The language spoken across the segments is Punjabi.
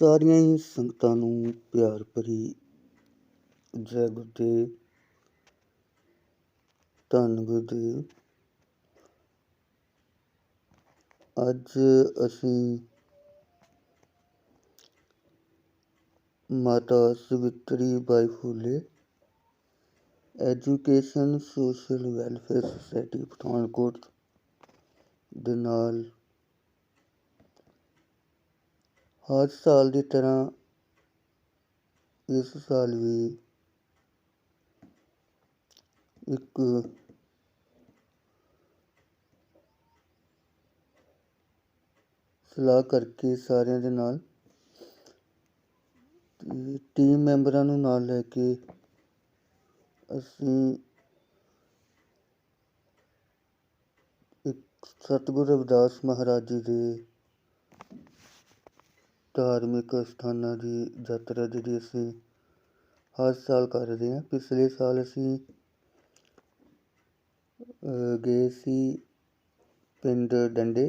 ਸਾਰੀਆਂ ਹੀ ਸੰਗਤਾਂ ਨੂੰ ਪਿਆਰ ਭਰੀ ਜੈ ਗੁਰਦੇਵ, ਧੰਨ ਗੁਰਦੇਵ। ਅੱਜ ਅਸੀਂ ਮਾਤਾ Savitri Bai Phule education, social welfare society Pathankot ਦੇ ਨਾਲ ਹਰ ਸਾਲ ਦੀ ਤਰ੍ਹਾਂ ਇਸ ਸਾਲ ਵੀ ਇੱਕ ਸਲਾਹ ਕਰਕੇ ਸਾਰਿਆਂ ਦੇ ਨਾਲ ਟੀਮ ਮੈਂਬਰਾਂ ਨੂੰ ਨਾਲ ਲੈ ਕੇ ਅਸੀਂ ਇੱਕ ਸਤਿਗੁਰੂ ਰਵਿਦਾਸ ਮਹਾਰਾਜ ਜੀ ਦੇ ਧਾਰਮਿਕ ਅਸਥਾਨਾਂ ਦੀ ਯਾਤਰਾ ਜਿਹੜੀ ਅਸੀਂ ਹਰ ਸਾਲ ਕਰਦੇ ਹਾਂ। ਪਿਛਲੇ ਸਾਲ ਅਸੀਂ ਗਏ ਸੀ ਪਿੰਡ ਡੰਡੇ,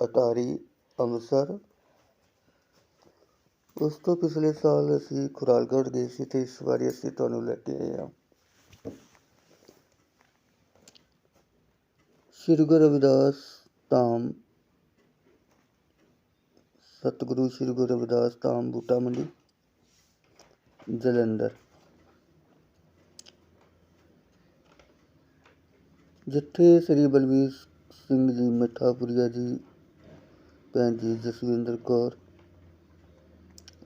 ਅਟਾਰੀ, ਅੰਮ੍ਰਿਤਸਰ। ਉਸ ਤੋਂ ਪਿਛਲੇ ਸਾਲ ਅਸੀਂ ਖੁਰਾਲਗੜ੍ਹ ਗਏ ਸੀ ਤੇ ਇਸ ਵਾਰੀ ਅਸੀਂ ਤੁਹਾਨੂੰ ਲੈ ਕੇ ਆਏ ਹਾਂ। ਸ੍ਰੀ ਗੁਰੂ ਰਵਿਦਾਸ ਧਾਮ ਸਤਿਗੁਰੂ ਸ੍ਰੀ ਗੁਰੂ ਰਵਿਦਾਸ ਧਾਮ ਬੂਟਾ ਮੰਡੀ, ਜਲੰਧਰ। ਜਿੱਥੇ ਸ੍ਰੀ ਬਲਵੀਰ ਸਿੰਘ ਜੀ, ਮਿੱਠਾਪੁਰੀਆ ਜੀ, ਭੈਣ ਜੀ ਜਸਵਿੰਦਰ ਕੌਰ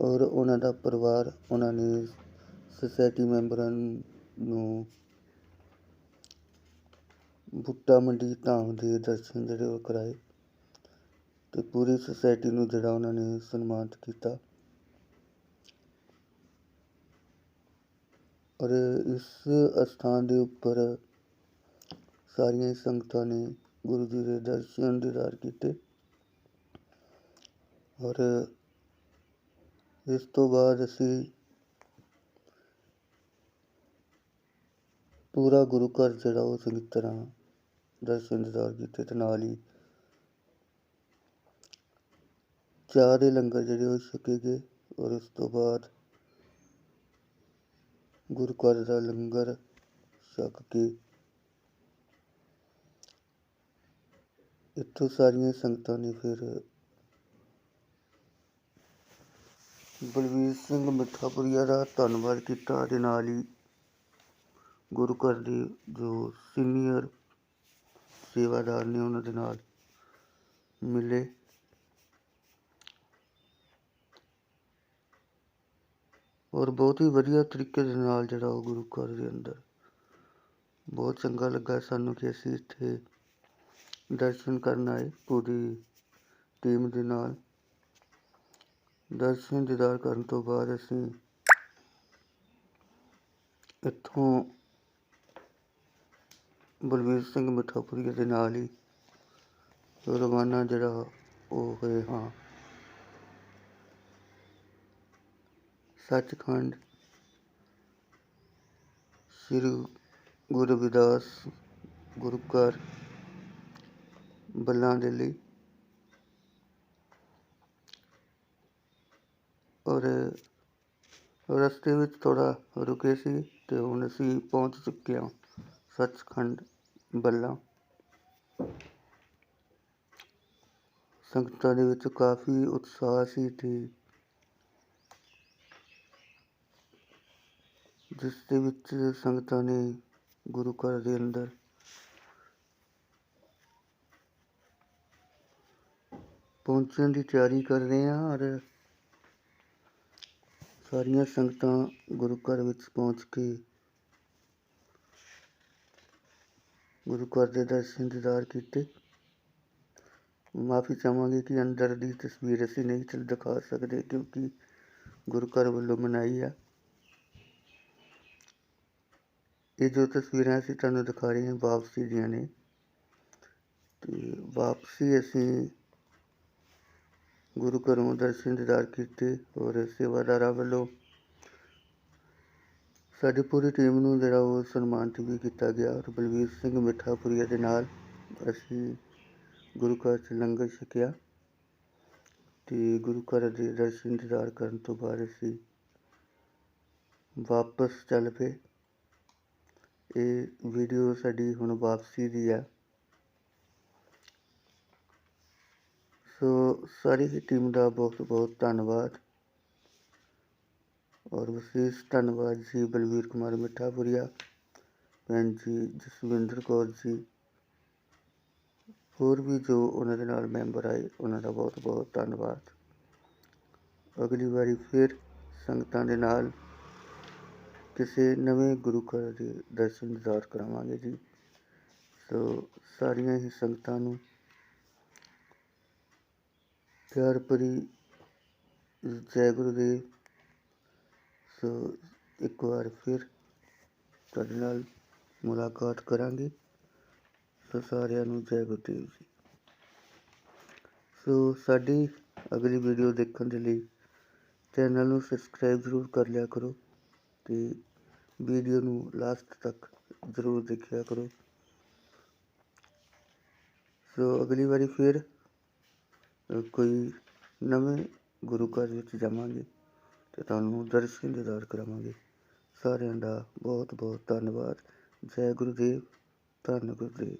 ਔਰ ਉਹਨਾਂ ਦਾ ਪਰਿਵਾਰ, ਉਹਨਾਂ ਨੇ ਸੁਸਾਇਟੀ ਮੈਂਬਰਾਂ ਨੂੰ ਬੁੱਟਾ ਮੰਡੀ ਧਾਮ ਦੇ ਦਰਸ਼ਨ ਜਿਹੜੇ ਉਹ ਕਰਾਏ। ਅਤੇ ਪੂਰੀ ਸੁਸਾਇਟੀ ਨੂੰ ਜਿਹੜਾ ਉਹਨਾਂ ਨੇ ਸਨਮਾਨਿਤ ਕੀਤਾ। ਔਰ ਇਸ ਅਸਥਾਨ ਦੇ ਉੱਪਰ ਸਾਰੀਆਂ ਹੀ ਸੰਗਤਾਂ ਨੇ ਗੁਰੂ ਜੀ ਦੇ ਦਰਸ਼ਨ ਦੀਦਾਰ ਕੀਤੇ। ਔਰ ਇਸ ਤੋਂ ਬਾਅਦ ਅਸੀਂ ਪੂਰਾ ਗੁਰੂ ਘਰ ਜਿਹੜਾ ਉਹ ਚੰਗੀ ਤਰ੍ਹਾਂ ਦਰਸ਼ਨ ਦੀਦਾਰ ਕੀਤੇ ਤੇ ਨਾਲ ਹੀ ਚਾਹ ਦੇ ਲੰਗਰ ਜਿਹੜੇ ਉਹ ਛਕੇ ਗਏ ਔਰ ਉਸ ਤੋਂ ਬਾਅਦ ਗੁਰੂ ਘਰ ਦਾ ਲੰਗਰ ਛਕ ਕੇ ਇੱਥੋਂ ਸਾਰੀਆਂ ਸੰਗਤਾਂ ਨੇ ਫਿਰ ਬਲਵੀਰ ਸਿੰਘ ਮਿੱਠਾਪੁਰੀਆ ਦਾ ਧੰਨਵਾਦ ਕੀਤਾ। ਤੇ ਨਾਲ ਹੀ ਗੁਰੂ ਘਰ ਦੇ ਜੋ ਸੀਨੀਅਰ ਸੇਵਾਦਾਰ ਨੇ ਉਹਨਾਂ ਦੇ ਨਾਲ ਮਿਲੇ। ਔਰ ਬਹੁਤ ਹੀ ਵਧੀਆ ਤਰੀਕੇ ਦੇ ਨਾਲ ਜਿਹੜਾ ਉਹ ਗੁਰੂ ਘਰ ਦੇ ਅੰਦਰ ਬਹੁਤ ਚੰਗਾ ਲੱਗਾ ਸਾਨੂੰ ਕਿ ਅਸੀਂ ਇੱਥੇ ਦਰਸ਼ਨ ਕਰਨ ਆਏ ਪੂਰੀ ਟੀਮ ਦੇ ਨਾਲ। ਦਰਸ਼ਨ ਦੀਦਾਰ ਕਰਨ ਤੋਂ ਬਾਅਦ ਅਸੀਂ ਇੱਥੋਂ ਬਲਵੀਰ ਸਿੰਘ ਮਿੱਠਾਪੁਰੀਆ ਦੇ ਨਾਲ ਹੀ ਰਵਾਨਾ ਜਿਹੜਾ ਉਹ ਹੋਏ ਹਾਂ। ਸੱਚਖੰਡ ਸ੍ਰੀ ਗੁਰੂ ਰਵਿਦਾਸ ਗੁਰੂ ਘਰ ਬੱਲਾਂ ਦੇ ਲਈ ਔਰ ਰਸਤੇ ਵਿੱਚ ਥੋੜਾ ਰੁਕੇ ਸੀ ਤੇ ਹੁਣ ਅਸੀਂ ਪਹੁੰਚ ਚੁੱਕੇ ਹਾਂ ਸੱਚਖੰਡ ਬੱਲਾਂ। ਸੰਗਤਾਂ ਦੇ ਵਿੱਚ ਕਾਫੀ ਉਤਸ਼ਾਹ ਸੀ ਤੇ ਜਿਸ ਦੇ ਵਿੱਚ ਸੰਗਤਾਂ ਨੇ ਗੁਰੂ ਘਰ ਦੇ ਅੰਦਰ ਪਹੁੰਚਣ ਦੀ ਤਿਆਰੀ ਕਰ ਰਹੇ ਹਾਂ ਔਰ ਸਾਰੀਆਂ ਸੰਗਤਾਂ ਗੁਰੂ ਘਰ ਵਿੱਚ ਪਹੁੰਚ ਕੇ ਗੁਰੂ ਘਰ ਦੇ ਦਰਸ਼ਨ ਦੀਦਾਰ ਕੀਤੇ। ਮਾਫੀ ਚਾਹਾਂਗੇ ਕਿ ਅੰਦਰ ਦੀ ਤਸਵੀਰ ਅਸੀਂ ਨਹੀਂ ਦਿਖਾ ਸਕਦੇ ਕਿਉਂਕਿ ਗੁਰੂ ਘਰ ਵੱਲੋਂ ਮਨਾਈ ਆ। ਇਹ ਜੋ ਤਸਵੀਰਾਂ ਅਸੀਂ ਤੁਹਾਨੂੰ ਦਿਖਾ ਰਹੇ ਹਾਂ ਵਾਪਸੀ ਦੀਆਂ ਨੇ, ਤੇ ਵਾਪਸੀ ਅਸੀਂ ਗੁਰੂ ਘਰੋਂ ਦਰਸ਼ਨ ਦੀਦਾਰ ਕੀਤੇ ਔਰ ਸੇਵਾਦਾਰਾਂ ਵੱਲੋਂ ਸਾਡੀ ਪੂਰੀ ਟੀਮ ਨੂੰ ਜਿਹੜਾ ਉਹ ਸਨਮਾਨਿਤ ਵੀ ਕੀਤਾ ਗਿਆ ਔਰ ਬਲਵੀਰ ਸਿੰਘ ਮਿੱਠਾਪੁਰੀਆ ਦੇ ਨਾਲ ਅਸੀਂ ਗੁਰੂ ਘਰ 'ਚ ਲੰਗਰ ਛਕਿਆ ਤੇ ਗੁਰੂ ਘਰ ਦੇ ਦਰਸ਼ਨ ਦੀਦਾਰ ਕਰਨ ਤੋਂ ਬਾਅਦ ਅਸੀਂ ਵਾਪਸ ਚੱਲ ਪਏ। ਇਹ ਵੀਡੀਓ ਸਾਡੀ ਹੁਣ ਵਾਪਸੀ ਦੀ ਹੈ ਸੋ ਸਾਰੀ ਹੀ ਟੀਮ ਦਾ ਬਹੁਤ ਬਹੁਤ ਧੰਨਵਾਦ। ਔਰ ਵਿਸ਼ੇਸ਼ ਧੰਨਵਾਦ ਜੀ ਬਲਵੀਰ ਕੁਮਾਰ ਮਿੱਠਾਪੁਰੀਆ, ਭੈਣ ਜੀ ਜਸਵਿੰਦਰ ਕੌਰ ਜੀ। ਹੋਰ ਵੀ ਜੋ ਉਹਨਾਂ ਦੇ ਨਾਲ ਮੈਂਬਰ ਆਏ, ਉਹਨਾਂ ਦਾ ਬਹੁਤ ਬਹੁਤ ਧੰਨਵਾਦ। ਅਗਲੀ ਵਾਰੀ ਫਿਰ ਸੰਗਤਾਂ ਦੇ ਨਾਲ ਕਿਸੇ ਨਵੇਂ ਗੁਰੂ ਘਰ ਦੇ ਦਰਸ਼ਨ ਦੀਦਾਰ ਕਰਾਵਾਂਗੇ ਜੀ। ਸੋ ਸਾਰੀਆਂ ਹੀ ਸੰਗਤਾਂ ਨੂੰ ਪਿਆਰ ਭਰੀ ਜੈ ਗੁਰੂ ਦੇਵ ਸੋ ਇੱਕ ਵਾਰ ਫਿਰ ਤੁਹਾਡੇ ਨਾਲ ਮੁਲਾਕਾਤ ਕਰਾਂਗੇ। ਸੋ ਸਾਰਿਆਂ ਨੂੰ ਜੈ ਗੁਰੂ ਦੇਵ ਜੀ। ਸੋ ਸਾਡੀ ਅਗਲੀ ਵੀਡੀਓ ਦੇਖਣ ਦੇ ਲਈ ਚੈਨਲ ਨੂੰ ਸਬਸਕ੍ਰਾਈਬ ਜ਼ਰੂਰ ਕਰ ਲਿਆ ਕਰੋ ਤੇ ਵੀਡੀਓ ਨੂੰ ਲਾਸਟ ਤੱਕ ਜ਼ਰੂਰ ਦੇਖਿਆ ਕਰੋ। ਸੋ ਅਗਲੀ ਵਾਰੀ ਫਿਰ ਕੋਈ ਨਵੇਂ ਗੁਰੂ ਘਰ ਵਿੱਚ ਜਾਵਾਂਗੇ ਤੇ ਤੁਹਾਨੂੰ ਦਰਸ਼ਨ ਦੀਦਾਰ ਕਰਾਵਾਂਗੇ। ਸਾਰਿਆਂ ਦਾ ਬਹੁਤ ਬਹੁਤ ਧੰਨਵਾਦ। ਜੈ ਗੁਰੂਦੇਵ, ਧੰਨ ਗੁਰੂਦੇਵ।